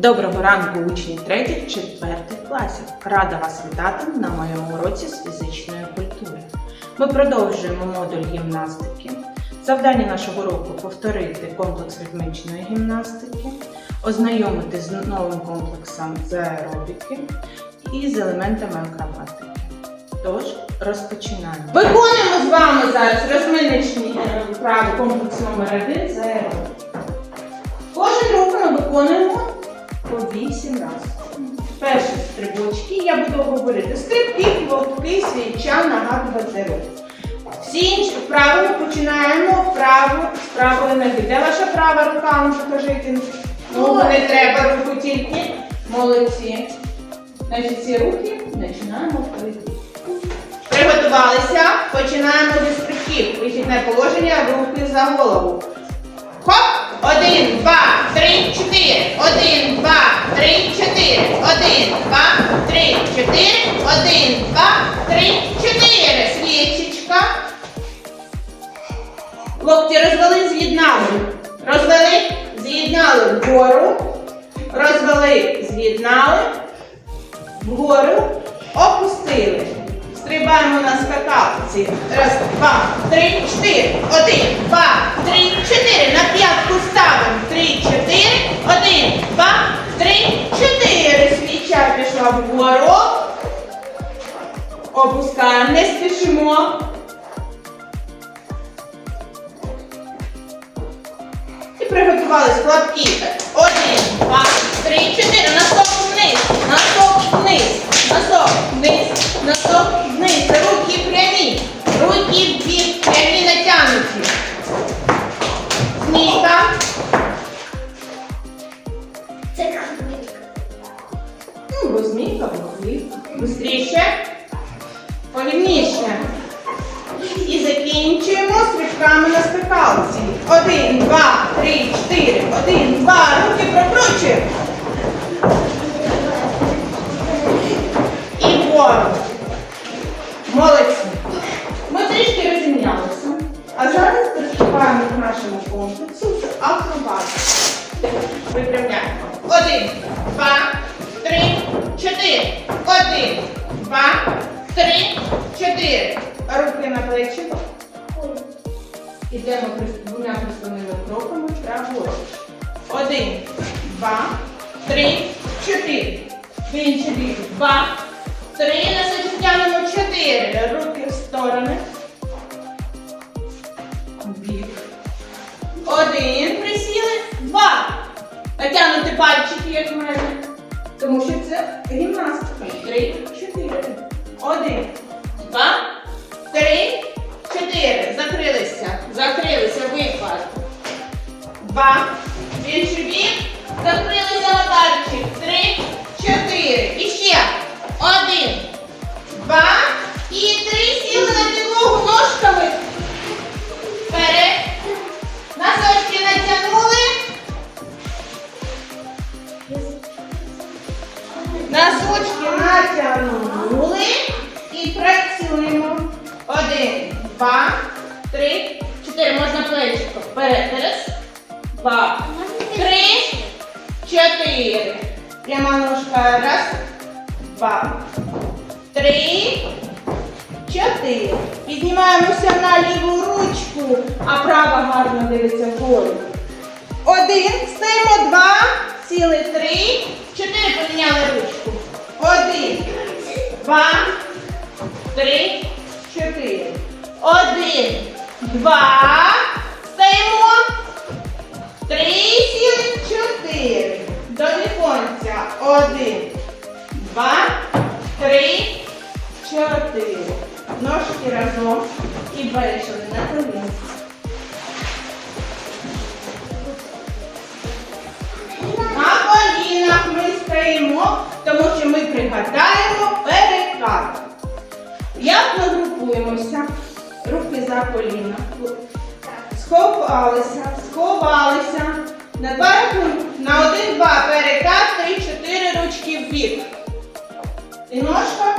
Доброго ранку, учні 3-4 класів. Рада вас вітати на моєму уроці з фізичної культури. Ми продовжуємо модуль гімнастики. Завдання нашого уроку повторити комплекс ритмічної гімнастики, ознайомитись з новим комплексом з аеробіки і з елементами акробатики. Тож, розпочинаємо. Виконуємо з вами зараз розминочні е, вправи комплекс номер 1 з аеробіки. Кожен рух ми виконуємо по 8 разів. Перші стрибочки я буду говорити стрибки, хлопки, свіча, нагадувати рух. Всі інші вправи починаємо вправо з правої ноги. Де ваша права рука? Ну покажіть. Ну, не треба руку тільки. Молодці. Значить, ці руки починаємо вперед. Приготувалися. Починаємо зі стрибків. Вихідне положення, руки за голову. Хоп! Один, два, три, чотири. Один, два, три, чотири. Один, два, три, чотири. Один, два, три, чотири. Свічечка. Локті розвели, з'єднали. Розвели, з'єднали вгору. Розвели, з'єднали. Вгору. Опустили. Стрибаємо на скакалці. Раз, два, три, чотири. Один, два, три, чотири. На п'ятку ставимо. Три, чотири. Один, два, три, чотири. Свіча пішла вгору. Опускаємо, не спішимо. І приготувались хлопки. Один, два, три, чотири. Носок вниз, носок вниз, носок вниз, носок вниз. Руки прямі, руки в бік, прямі натягнуті. Змійка. Це хвилька. Ну, бо змійка, бо хвилька. Бистріше. Повільніше. І закінчуємо стрибками на скакалці. Один, два, три, чотири. Один, два. Руки прокручуємо. Три, чотири. Руки на плечі. Ідемо двома кресленими кроками праворуч. Один, два, три, чотири. В інший бік. Два, три. Носочок тягнемо чотири. Руки в сторони. Бік. Один. Присіли. Два. Натягнути пальчики, як в мене. Тому що це гімнастика. Три, чотири. Один, два, три, чотири. Закрилися. Закрилися. Випад. Два. Більший бік. Закрилися на. Три, два, три, чотири. Можна плечико. Вперед. Раз, два, три, чотири. Пряма ножка. Раз, два, три, чотири. Піднімаємося на ліву ручку, а права гарно дивиться вгору. Один, стаємо два, сіли три, чотири поміняли ручку. Один, два, три, чотири. Один, два, стаємо. Три, сіли, чотири. До віконця. Один, два, три, чотири. Ножки разом і вийшли на коліна. На колінах ми стоїмо, тому що ми пригадаємо перекат. Як ми групуємося? Руки за коліна. Сховалися, сховалися. На два рахунки. На один, два, перекат, три, чотири ручки в бік. І ножка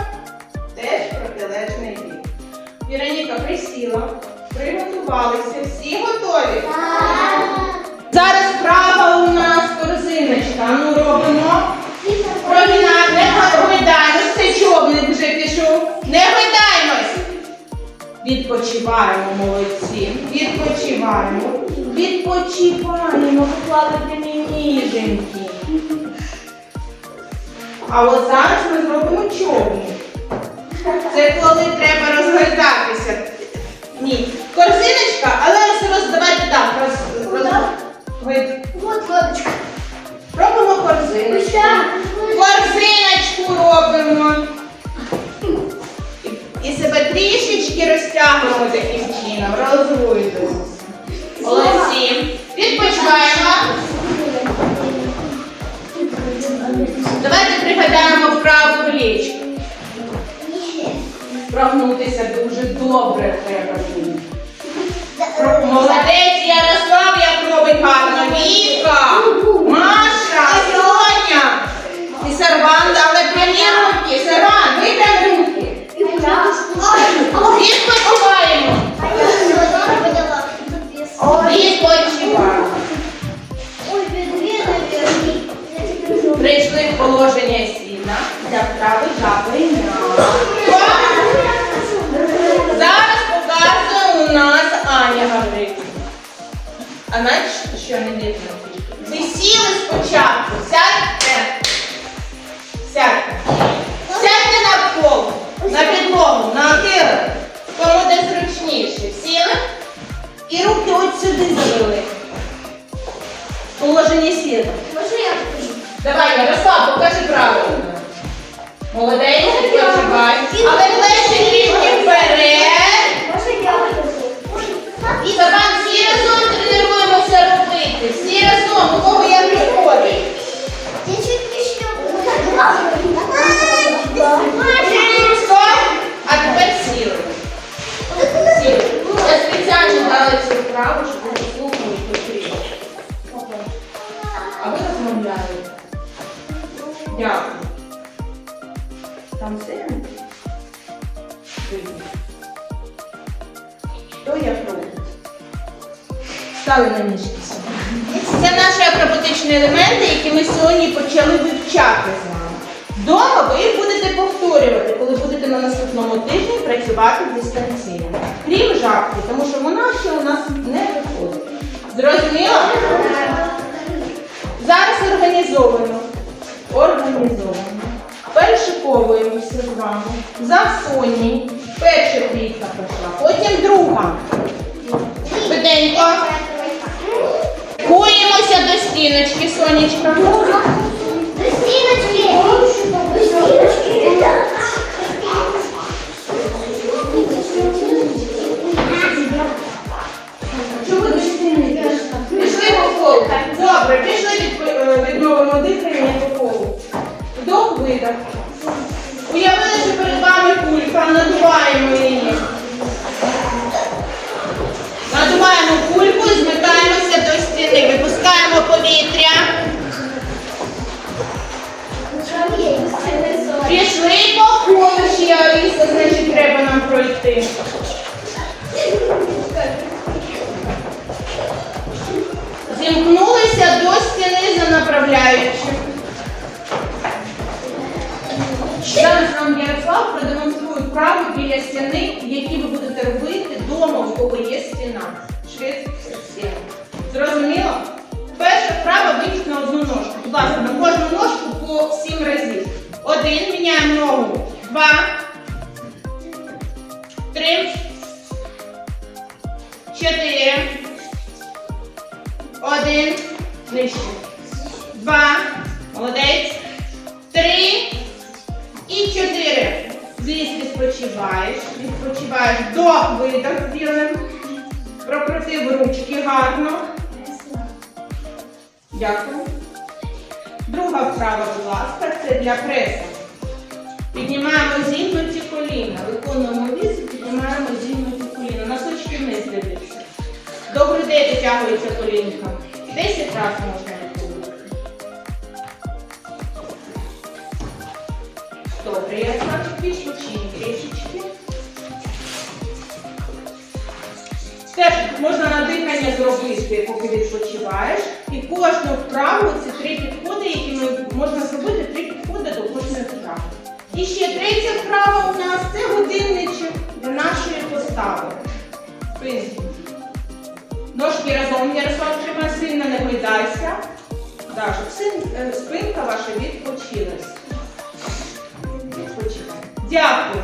теж протилежний бік. Віроніка присіла, приготувалися. Всі готові? Зараз вправа у нас корзиночка. Ну робимо Відпочиваємо, молодці. Відпочиваємо. Відпочиваємо. Поклали прямі ніженьки. А от зараз ми зробимо човні. Це коли треба розгортатися. Ні. Корзиночка, але роздавайте так. Роз, роз, ви- Вот лодочка. робимо корзиночку. Корзиночку робимо. І- себе трішечки розтягуємо таким чином, розгойдуємося. Молодці. Відпочиваємо. Давайте пригадаємо вправу плечки. Прогнутися дуже добре треба. Молодець Ярослав, як робить гарно. Віка, Маша, Соня. І Серван, але прямі руки. Серван, випрям руки. Відпочиваємо. Відпочиваємо. Прийшли в положення сіна для вправи жаби. Зараз показує у нас Аня Гаврилівна. А знаєш, що не дивно? Ви сіли спочатку, сядьте. І руки от сюди завели. Положення сіли. Давай, Ярослав, покажи правильно. Молодець, відпочивай. Але плечі трішки вперед. І Сабан, всі разом тренуємося робити. Всі разом, у кого як виходить. Стой, Стали на ніжки собі. Це наші акробатичні елементи, які ми сьогодні почали вивчати з вами. Дома ви їх будете повторювати, коли будете на наступному тижні працювати дистанційно. Крім жабки, тому що вона ще у нас не виходить. Зрозуміло? Зараз організовано. Організовано. Перешиковуємося з вами. За Соні. Перша квітка пішла, потім друга. Швиденько. Куємося до стіночки, сонечка. Чого Зараз нам Ярослав продемонструє вправу біля стіни, які ви будете робити вдома, у кого є стіна. Швидко стіна. Зрозуміло? Перша вправа вийшла на одну ножку. Будь ласка, на кожну ножку по сім разів. Один, міняємо ногу. Два. Три. Чотири. Один. Нижче. Два. Молодець. Злізти спочиваєш. Відпочиваєш. Вдох, видох зробимо. Прокрутив ручки гарно. Дякую. Друга вправа, будь ласка, це для преса. Піднімаємо зігнуті коліна. Виконуємо віз і піднімаємо зігнуті коліна. Носочки вниз дивіться. Добре, де витягується колінка. Десять разів можна виконувати. Добре, я зробити, поки відпочиваєш. І кожну вправу це три підходи, які можна зробити три підходи до кожної вправи. І ще третя вправа у нас це годинничок до нашої постави. Ножки разом, Ярослав, тримай сильно не гойдайся. Так, е, спинка ваша відпочилась. Відпочивай. Дякую.